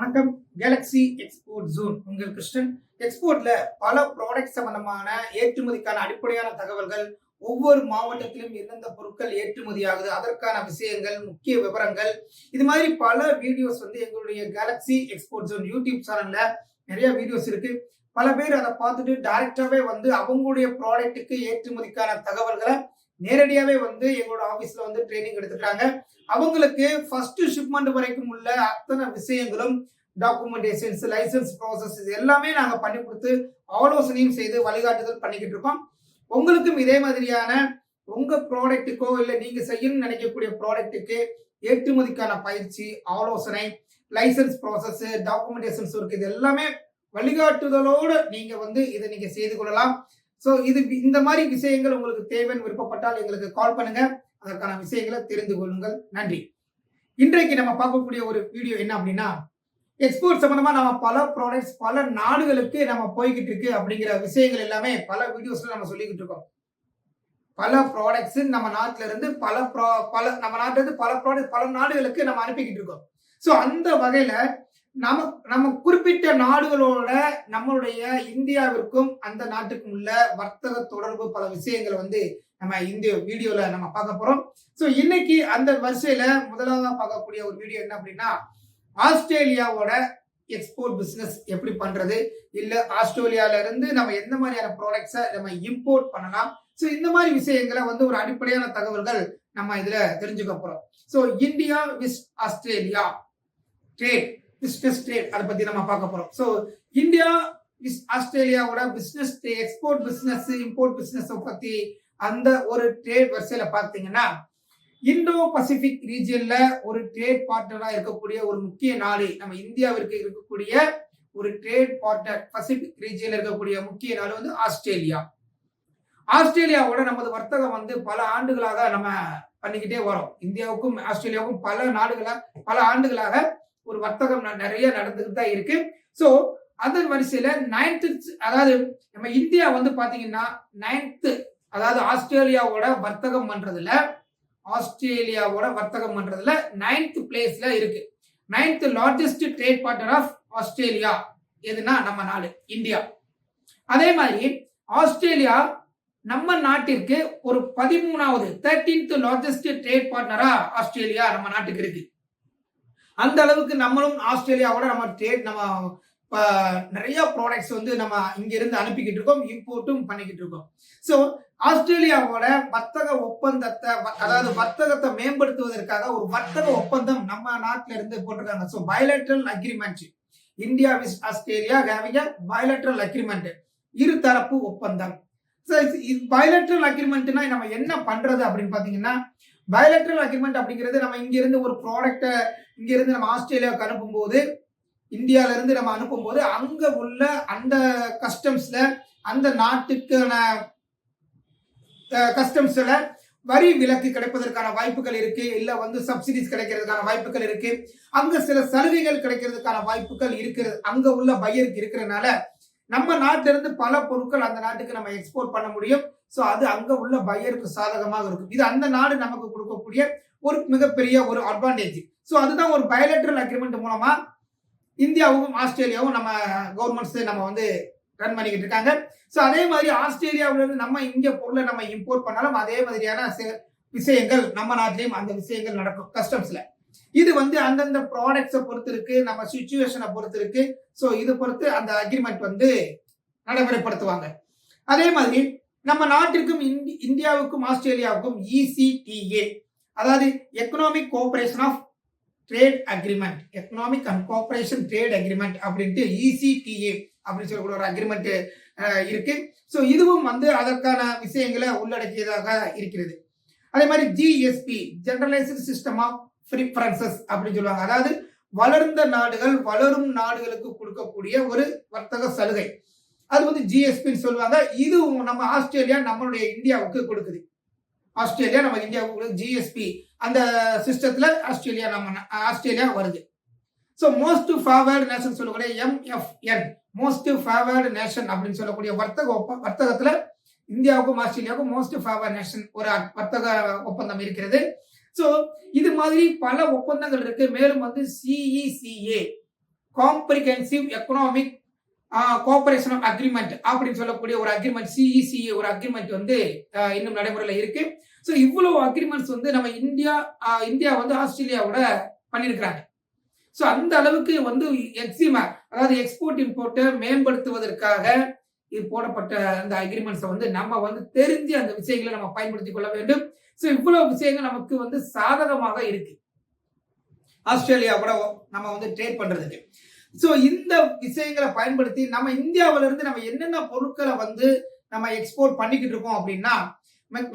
வணக்கம். Galaxy export zone உங்கள் கிருஷ்ணன். எக்ஸ்போர்ட்ல பல ப்ராடக்ட் சம்பந்தமான ஏற்றுமதிக்கான அடிப்படையான தகவல்கள் ஒவ்வொரு மாவட்டத்திலும் எந்தெந்த பொருட்கள் ஏற்றுமதி ஆகுது அதற்கான விஷயங்கள் முக்கிய விவரங்கள். இது மாதிரி பல வீடியோஸ் வந்து எங்களுடைய கேலக்ஸி எக்ஸ்போர்ட் ஜோன் யூடியூப் சேனல்ல நிறைய வீடியோஸ் இருக்கு. பல பேர் அதை பார்த்துட்டு டைரக்டாவே வந்து அவங்களுடைய ப்ராடக்ட்டுக்கு ஏற்றுமதிக்கான தகவல்களை நேரடியாவே வந்து எங்களோட ஆபீஸ்ல வந்து ட்ரைனிங் எடுத்துட்டாங்க அவங்களுக்கு ஃபர்ஸ்ட் ஷிப்மெண்ட் வரைக்கும் உள்ள அத்தனை விஷயங்களும் டாக்குமெண்டேஷன்ஸ் லைசன்ஸ் ப்ராசஸ் இது எல்லாமே நாங்க பண்ணி கொடுத்து ஆலோசனையும் செய்து வழிகாட்டுதல் பண்ணிக்கிட்டு இருக்கோம். உங்களுக்கும் இதே மாதிரியான உங்க ப்ராடக்ட்டுக்கோ இல்லை நீங்க செய்யணும்னு நினைக்கக்கூடிய ப்ராடக்ட்டுக்கு ஏற்றுமதிக்கான பயிற்சி ஆலோசனை லைசன்ஸ் ப்ராசஸ் டாக்குமெண்டேஷன்ஸ் ஒர்க் இது எல்லாமே வழிகாட்டுதலோடு நீங்கள் வந்து இதை நீங்கள் செய்து கொள்ளலாம். ஸோ இது இந்த மாதிரி விஷயங்கள் உங்களுக்கு தேவைன்னு விருப்பப்பட்டால் எங்களுக்கு கால் பண்ணுங்க. அதற்கான விஷயங்களை தெரிந்து கொள்ளுங்கள். நன்றி. இன்றைக்கு நம்ம பார்க்கக்கூடிய ஒரு வீடியோ என்ன அப்படின்னா எக்ஸ்போர்ட் சம்பந்தமா நம்ம பல ப்ராடக்ட்ஸ் பல நாடுகளுக்கு நம்ம போய்கிட்டு இருக்கு அப்படிங்கிற விஷயங்கள் எல்லாமே பல வீடியோஸ்ல நம்ம சொல்லிக்கிட்டு இருக்கோம். பல ப்ராடக்ட்ஸ் நம்ம நாட்டில இருந்து பல ப்ரா பல நம்ம நாட்டில இருந்து பல ப்ராடக்ட் பல நாடுகளுக்கு நம்ம அனுப்பிக்கிட்டு இருக்கோம். ஸோ அந்த வகையில நம நம்ம குறிப்பிட்ட நாடுகளோட நம்மளுடைய இந்தியாவிற்கும் அந்த நாட்டுக்கும் உள்ள வர்த்தக தொடர்பு பல விஷயங்களை வந்து நம்ம இந்த வீடியோல நம்ம பார்க்க போறோம். ஸோ இன்னைக்கு அந்த வரிசையில முதலாக பார்க்கக்கூடிய ஒரு வீடியோ என்ன அப்படின்னா ஆஸ்திரேலியாவோட எக்ஸ்போர்ட் பிஸ்னஸ் எப்படி பண்றது? இல்ல ஆஸ்திரேலியால இருந்து நம்ம எந்த மாதிரியான ப்ராடக்ட்ஸை நம்ம இம்போர்ட் பண்ணலாம்? ஸோ இந்த மாதிரி விஷயங்களை வந்து ஒரு அடிப்படையான தகவல்கள் நம்ம இதுல தெரிஞ்சுக்க போறோம். So India vis Australia trade business trade அதை பத்தி நம்ம பார்க்க போறோம். So India vis ஆஸ்திரேலியாவோட business export business import business பத்தி அந்த ஒரு ட்ரேட் வரிசையில பார்த்தீங்கன்னா இந்தோ பசிபிக் ரீஜியன்ல ஒரு ட்ரேட் பார்ட்னரா இருக்கக்கூடிய ஒரு முக்கிய நாடு நம்ம இந்தியாவிற்கு இருக்கக்கூடிய ஒரு ட்ரேட் பார்ட்னர் பசிபிக் ரீஜியன்ல இருக்கக்கூடிய முக்கிய நாடு வந்து ஆஸ்திரேலியா. ஆஸ்திரேலியாவோட நமது வர்த்தகம் வந்து பல ஆண்டுகளாக நம்ம பண்ணிக்கிட்டே வரோம். இந்தியாவுக்கும் ஆஸ்திரேலியாவுக்கும் பல நாடுகளாக பல ஆண்டுகளாக ஒரு வர்த்தகம் நிறைய நடந்துகிட்டு தான் இருக்கு. ஸோ அதன் வரிசையில நைன்த்து அதாவது நம்ம இந்தியா வந்து பாத்தீங்கன்னா நைன்த்து அதாவது ஆஸ்திரேலியாவோட வர்த்தகம் பண்றதுல ஆஸ்திரேலியாவோட வர்த்தகம் பண்றதுல நைன்த் பிளேஸ்ல இருக்கு. Ninth largest trade partner of Australia எதுனா நம்ம நாடு இந்தியா. அதே மாதிரி ஆஸ்திரேலியா நம்ம நாட்டிற்கு ஒரு பதிமூணாவது தேர்டீன்த் லார்ஜஸ்ட் ட்ரேட் பார்ட்னரா ஆஸ்திரேலியா நம்ம நாட்டுக்கு இருக்கு. அந்த அளவுக்கு நம்மளும் ஆஸ்திரேலியாவோட நம்ம ட்ரேட் நம்ம நிறைய ப்ராடக்ட்ஸ் வந்து நம்ம இங்க இருந்து அனுப்பிக்கிட்டு இருக்கோம் இம்போர்ட்டும் பண்ணிக்கிட்டு இருக்கோம். ஸோ ஆஸ்திரேலியாவோட வர்த்தக ஒப்பந்தத்தை அதாவது வர்த்தகத்தை மேம்படுத்துவதற்காக ஒரு வர்த்தக ஒப்பந்தம் நம்ம நாட்டில இருந்து போட்டிருக்காங்க. So bilateral agreement India vis Australia having bilateral agreement இருதரப்பு ஒப்பந்தம். பயலட்ரல் அக்ரிமெண்ட்னா நம்ம என்ன பண்றது அப்படின்னு பாத்தீங்கன்னா பயலட்ரல் அக்ரிமெண்ட் அப்படிங்கிறது நம்ம இங்கிருந்து ஒரு ப்ராடக்டை இங்கிருந்து நம்ம ஆஸ்திரேலியாவுக்கு அனுப்பும்போது இந்தியாவிலேருந்து நம்ம அனுப்பும்போது அங்கே உள்ள அந்த கஸ்டம்ஸில் அந்த நாட்டுக்கான கஸ்டம்ஸில் வரி விலக்கு கிடைப்பதற்கான வாய்ப்புகள் இருக்கு இல்ல வந்து சப்சிடிஸ் கிடைக்கிறதுக்கான வாய்ப்புகள் இருக்கு. அங்க சில சலுகைகள் கிடைக்கிறதுக்கான வாய்ப்புகள் இருக்கிறது. அங்க உள்ள பையருக்கு இருக்கிறதுனால நம்ம நாட்டிலிருந்து பல பொருட்கள் அந்த நாட்டுக்கு நம்ம எக்ஸ்போர்ட் பண்ண முடியும். ஸோ அது அங்கே உள்ள பையருக்கு சாதகமாக இருக்கும். இது அந்த நாடு நமக்கு கொடுக்கக்கூடிய ஒரு மிகப்பெரிய ஒரு அட்வான்டேஜ் ஸோ அதுதான் ஒரு பயலட்ரல் அக்ரிமெண்ட் மூலமா இந்தியாவும் ஆஸ்திரேலியாவும் நம்ம கவர்மெண்ட்ஸ் நம்ம வந்து ரன் பண்ணிக்கிட்டு இருக்காங்க. ஸோ அதே மாதிரி ஆஸ்திரேலியாவிலிருந்து நம்ம இந்திய பொருளை நம்ம இம்போர்ட் பண்ணாலும் அதே மாதிரியான விஷயங்கள் நம்ம நாட்டிலையும் அந்த விஷயங்கள் நடக்கும் கஸ்டம்ஸ்ல இது வந்து அந்தந்த ப்ராடக்ட்ஸை பொறுத்து இருக்கு நம்ம சுச்சுவேஷனை பொறுத்து இருக்கு. ஸோ இது பொறுத்து அந்த அக்ரிமெண்ட் வந்து நடைமுறைப்படுத்துவாங்க. அதே மாதிரி நம்ம நாட்டிற்கும் இந்தியாவுக்கும் ஆஸ்திரேலியாவுக்கும் இசிடிஏ அதாவது economic cooperation of trade agreement economic and cooperation trade agreement அப்படின்ட்டு இசிடிஏ அப்படின்னு சொல்லக்கூடிய ஒரு அக்ரிமெண்ட் இருக்கு. ஸோ இதுவும் வந்து அதற்கான விஷயங்களை உள்ளடக்கியதாக இருக்கிறது. அதே மாதிரி GSP generalised system of preferences அப்படின்னு சொல்லுவாங்க. அதாவது வளர்ந்த நாடுகள் வளரும் நாடுகளுக்கு கொடுக்கக்கூடிய ஒரு வர்த்தக சலுகை. அது வந்து ஜிஎஸ்பின்னு சொல்லுவாங்க. இது நம்ம ஆஸ்திரேலியா நம்மளுடைய இந்தியாவுக்கு கொடுக்குது. ஆஸ்திரேலியா நம்ம இந்தியாவுக்கு ஜிஎஸ்பி அந்த சிஸ்டத்தில் ஆஸ்திரேலியா நம்ம ஆஸ்திரேலியா வருது. ஸோ மோஸ்ட் ஃபார்வர்டு நேஷன் சொல்லக்கூடிய எம்எஃப்என் மோஸ்ட் ஃபேவர்டு நேஷன் அப்படின்னு சொல்லக்கூடிய வர்த்தக ஒப்ப வர்த்தகத்தில் இந்தியாவுக்கும் ஆஸ்திரேலியாவுக்கும் மோஸ்ட் ஃபேவர்ட் நேஷன் ஒரு வர்த்தக ஒப்பந்தம் இருக்கிறது. ஸோ இது மாதிரி பல ஒப்பந்தங்கள் இருக்கு. மேலும் வந்து CECA comprehensive economic cooperation agreement அப்படின்னு சொல்லக்கூடிய ஒரு அக்ரிமெண்ட் சிஇசி ஒரு அக்ரிமெண்ட் வந்து இன்னும் நடைமுறையில் இருக்கு. ஸோ இவ்வளவு அக்ரிமெண்ட்ஸ் வந்து நம்ம இந்தியா இந்தியா வந்து ஆஸ்திரேலியாவோட பண்ணியிருக்கிறாங்க ஸோ அந்த அளவுக்கு வந்து எக்ஸிமா அதாவது எக்ஸ்போர்ட் இம்போர்ட்டை மேம்படுத்துவதற்காக இது போடப்பட்ட அந்த அக்ரிமெண்ட்ஸை வந்து நம்ம வந்து தெரிஞ்சு அந்த விஷயங்களை நம்ம பயன்படுத்திக் கொள்ள வேண்டும். ஸோ இவ்வளவு விஷயங்கள் நமக்கு வந்து சாதகமாக இருக்கு. ஆஸ்திரேலியா கூட நம்ம வந்து ட்ரேட் பண்றதுக்கு. ஸோ இந்த விஷயங்களை பயன்படுத்தி நம்ம இந்தியாவில இருந்து நம்ம என்னென்ன பொருட்களை வந்து நம்ம எக்ஸ்போர்ட் பண்ணிக்கிட்டு இருக்கோம் அப்படின்னா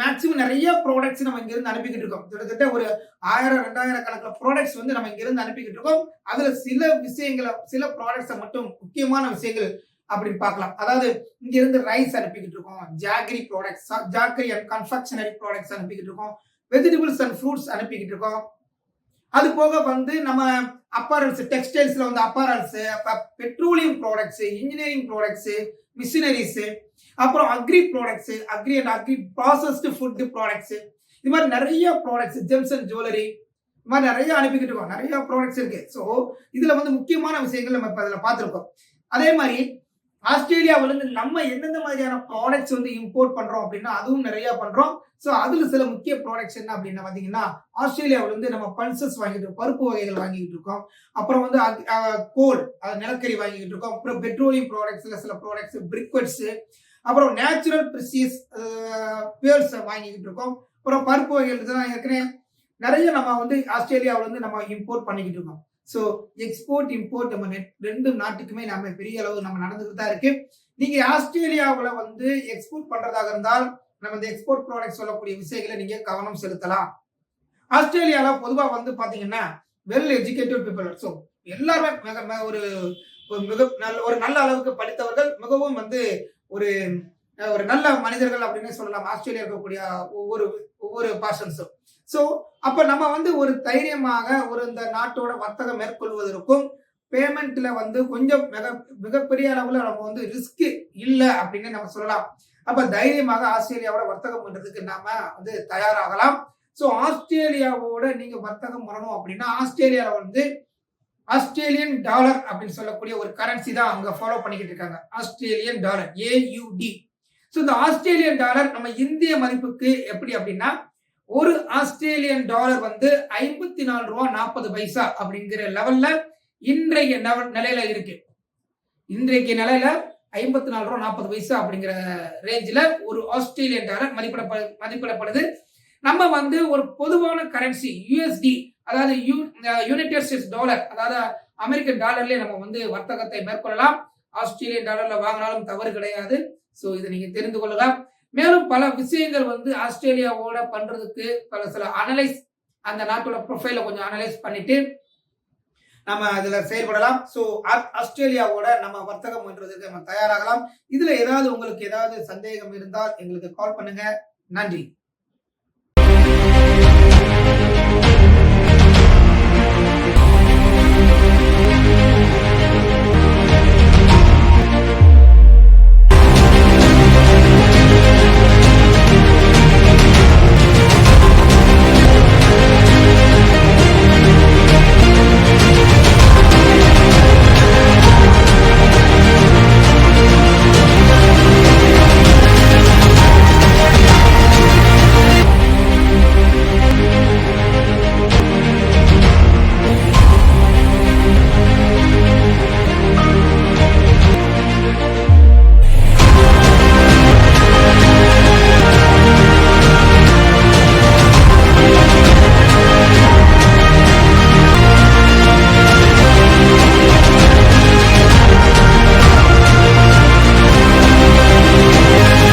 மேக்சிமம் நிறைய ப்ராடக்ட்ஸ் நம்ம இங்கிருந்து அனுப்பிக்கிட்டு இருக்கோம். கிட்டத்தட்ட ஒரு ஆயிரம் ரெண்டாயிரம் கணக்கில் ப்ராடக்ட்ஸ் வந்து நம்ம இங்கிருந்து அனுப்பிக்கிட்டு இருக்கோம். அதுல சில விஷயங்களை சில ப்ராடக்ட்ஸை மட்டும் முக்கியமான விஷயங்கள் அப்படின்னு பார்க்கலாம். அதாவது இங்க இருந்து ரைஸ் அனுப்பிக்கிட்டு இருக்கோம். Jaggery products jaggery and confectionery products அனுப்பிக்கிட்டு இருக்கோம். வெஜிடபிள்ஸ் அண்ட் ஃப்ரூட்ஸ் அனுப்பிக்கிட்டு இருக்கோம். அது போக வந்து நம்ம அப்பாரல்ஸ் டெக்ஸ்டைல்ஸ்ல வந்து apparels petroleum products engineering products machineries அப்புறம் agri products agri and agri processed food products இது மாதிரி நிறைய ப்ராடக்ட்ஸ் ஜெம்ஸ் அண்ட் ஜுவல்லரி இது மாதிரி நிறைய அனுப்பிக்கிட்டு இருக்கோம். நிறைய ப்ராடக்ட்ஸ் இருக்கு. ஸோ இதுல வந்து முக்கியமான விஷயங்கள் நம்ம இப்போ அதில் பார்த்துருக்கோம். அதே மாதிரி ஆஸ்திரேலியாவிலிருந்து நம்ம எந்தெந்த மாதிரியான ப்ராடக்ட்ஸ் வந்து இம்போர்ட் பண்றோம் அப்படின்னா அதுவும் நிறைய பண்றோம். ஸோ அதுல சில முக்கிய ப்ராடக்ட்ஸ் என்ன அப்படின்னா பாத்தீங்கன்னா ஆஸ்திரேலியாவிலிருந்து நம்ம பல்சஸ் வாங்கிட்டு இருக்கோம் பருப்பு வகைகள் வாங்கிட்டு இருக்கோம். அப்புறம் வந்து கோல் நிலக்கரி வாங்கிட்டு இருக்கோம். அப்புறம் பெட்ரோலியம் ப்ராடக்ட்ஸ்ல சில ப்ராடக்ட்ஸ் பிரிக்வெட்ஸ் அப்புறம் நேச்சுரல் பிரிசியஸ் பியர்ஸ் வாங்கிக்கிட்டு இருக்கோம். அப்புறம் பருப்பு வகைகள் இதெல்லாம் ஏற்கனவே நிறைய நம்ம வந்து ஆஸ்திரேலியாவிலிருந்து நம்ம இம்போர்ட் பண்ணிக்கிட்டு இருக்கோம். ஸோ எக்ஸ்போர்ட் இம்போர்ட் நம்ம ரெண்டு நாட்டுக்குமே நம்ம பெரிய அளவு நம்ம நடந்துகிட்டு தான் இருக்கு. நீங்க ஆஸ்திரேலியாவில் வந்து எக்ஸ்போர்ட் பண்றதாக இருந்தால் நம்ம இந்த எக்ஸ்போர்ட் ப்ராடக்ட் சொல்லக்கூடிய விஷயங்களை நீங்க கவனம் செலுத்தலாம். ஆஸ்திரேலியாவில் பொதுவாக வந்து பாத்தீங்கன்னா வெல் எஜுகேட்டட் பீப்புள் ஸோ எல்லாருமே மிக மிக ஒரு ஒரு மிக நல்ல ஒரு நல்ல அளவுக்கு படித்தவர்கள் மிகவும் வந்து ஒரு ஒரு நல்ல மனிதர்கள் அப்படின்னு சொல்லலாம். ஆஸ்திரேலியா இருக்கக்கூடிய ஒவ்வொரு ஒவ்வொரு பர்சன்ஸும் ஸோ அப்போ நம்ம வந்து ஒரு தைரியமாக ஒரு இந்த நாட்டோட வர்த்தகம் மேற்கொள்வதற்கும் பேமெண்ட்ல வந்து கொஞ்சம் மிக மிகப்பெரிய அளவுல நம்ம வந்து ரிஸ்க் இல்லை அப்படின்னு நம்ம சொல்லலாம். அப்ப தைரியமாக ஆஸ்திரேலியாவோட வர்த்தகம் பண்றதுக்கு நாம வந்து தயாராகலாம். ஸோ ஆஸ்திரேலியாவோட நீங்க வர்த்தகம் பண்ணணும் அப்படின்னா ஆஸ்திரேலியாவில் வந்து ஆஸ்திரேலியன் டாலர் அப்படின்னு சொல்லக்கூடிய ஒரு கரன்சி தான் அங்க ஃபாலோ பண்ணிக்கிட்டு இருக்காங்க. ஆஸ்திரேலியன் டாலர் ஏயுடி ஸோ இந்த ஆஸ்திரேலியன் டாலர் நம்ம இந்திய மதிப்புக்கு எப்படி அப்படின்னா ஒரு ஆஸ்திரேலியன் டாலர் வந்து ஐம்பத்தி நாலு ரூபா நாற்பது பைசா அப்படிங்கிற லெவல்ல இன்றைய நவ- நிலையில இருக்கு. இன்றைக்கு நிலையில ஐம்பத்தி நாலு ரூபா நாற்பது பைசா அப்படிங்கிற ரேஞ்சில் ஒரு ஆஸ்திரேலியன் டாலர் மதிப்பிடப்ப மதிப்பிடப்படுது. நம்ம வந்து ஒரு பொதுவான கரன்சி யூஎஸ்டி அதாவது யூ யுனைடெட் ஸ்டேட்ஸ் டாலர் அதாவது அமெரிக்கன் டாலர்லேயே நம்ம வந்து வர்த்தகத்தை மேற்கொள்ளலாம். ஆஸ்திரேலியன் டாலர்ல வாங்கினாலும் தவறு கிடையாது. ஸோ இதை நீங்க தெரிந்து கொள்ளலாம். மேலும் பல விஷயங்கள் வந்து ஆஸ்திரேலியாவோட பண்றதுக்கு பல சில அனலைஸ் அந்த நாட்டோட ப்ரொஃபைல கொஞ்சம் அனலைஸ் பண்ணிட்டு நம்ம அதுல செயல்படலாம். ஸோ ஆஸ்திரேலியாவோட நம்ம வர்த்தகம் பண்றதுக்கு நம்ம தயாராகலாம். இதுல ஏதாவது உங்களுக்கு ஏதாவது சந்தேகம் இருந்தால் எங்களுக்கு கால் பண்ணுங்க. நன்றி.